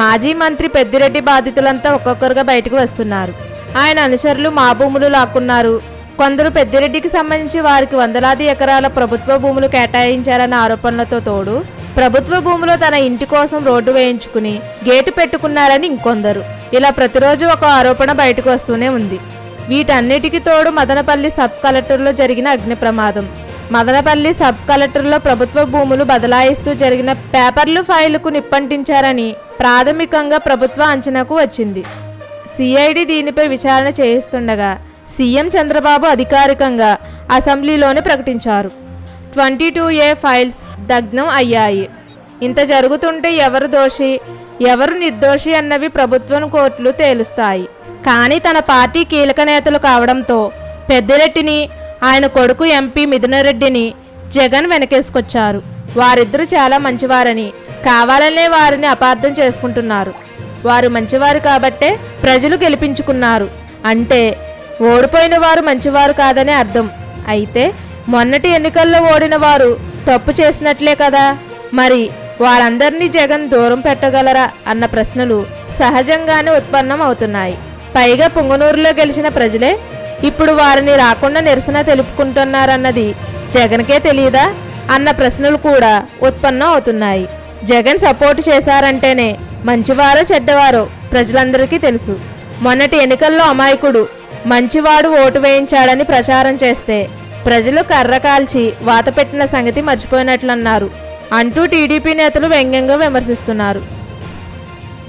మాజీ మంత్రి పెద్దిరెడ్డి బాధితులంతా ఒక్కొక్కరుగా బయటకు వస్తున్నారు. ఆయన అనుచరులు మా భూములు లాక్కున్నారు. కొందరు పెద్దిరెడ్డికి సంబంధించి వారికి వందలాది ఎకరాల ప్రభుత్వ భూములు కేటాయించారన్న ఆరోపణలతో తోడు ప్రభుత్వ భూమిలో తన ఇంటి కోసం రోడ్డు వేయించుకుని గేటు పెట్టుకున్నారని ఇంకొందరు. ఇలా ప్రతిరోజు ఒక ఆరోపణ బయటకు వస్తూనే ఉంది. వీటన్నిటికీ తోడు మదనపల్లి సబ్ కలెక్టర్లో జరిగిన అగ్ని ప్రమాదం. మదనపల్లి సబ్ కలెక్టర్లో ప్రభుత్వ భూములు బదలాయిస్తూ జరిగిన పేపర్లు ఫైలుకు నిప్పంటించారని ప్రాథమికంగా ప్రభుత్వ అంచనాకు వచ్చింది. సిఐడి దీనిపై విచారణ చేయిస్తుండగా సీఎం చంద్రబాబు అధికారికంగా అసెంబ్లీలోనే ప్రకటించారు. ట్వంటీ టూ ఏ ఫైల్స్ దగ్నం అయ్యాయి. ఇంత జరుగుతుంటే ఎవరు దోషి ఎవరు నిర్దోషి అన్నవి ప్రభుత్వం కోర్టులు తేలుస్తాయి. కానీ తన పార్టీ కీలక నేతలు కావడంతో పెద్దరెట్టిని ఆయన కొడుకు ఎంపీ మిథునరెడ్డిని జగన్ వెనకేసుకొచ్చారు. వారిద్దరూ చాలా మంచివారని కావాలనే వారిని అపార్థం చేసుకుంటున్నారు. వారు మంచివారు కాబట్టే ప్రజలు గెలిపించుకున్నారు. అంటే ఓడిపోయిన వారు మంచివారు కాదని అర్థం. అయితే మొన్నటి ఎన్నికల్లో ఓడిన వారు తప్పు చేసినట్లే కదా? మరి వారందరినీ జగన్ దూరం పెట్టగలరా అన్న ప్రశ్నలు సహజంగానే ఉత్పన్నం అవుతున్నాయి పైగా పుంగనూరులో గెలిచిన ప్రజలే ఇప్పుడు వారిని రాకుండా నిరసన తెలుపుకుంటున్నారన్నది జగన్కే తెలియదా అన్న ప్రశ్నలు కూడా ఉత్పన్నం అవుతున్నాయి. జగన్ సపోర్ట్ చేశారంటేనే మంచివారో చెడ్డవారో ప్రజలందరికీ తెలుసు. మొన్నటి ఎన్నికల్లో అమాయకుడు మంచివాడు ఓటు వేయించాడని ప్రచారం చేస్తే ప్రజలు కర్ర కాల్చి వాత పెట్టిన సంగతి మర్చిపోయినట్లన్నారు. అంటూ టీడీపీ నేతలు వ్యంగ్యంగా విమర్శిస్తున్నారు.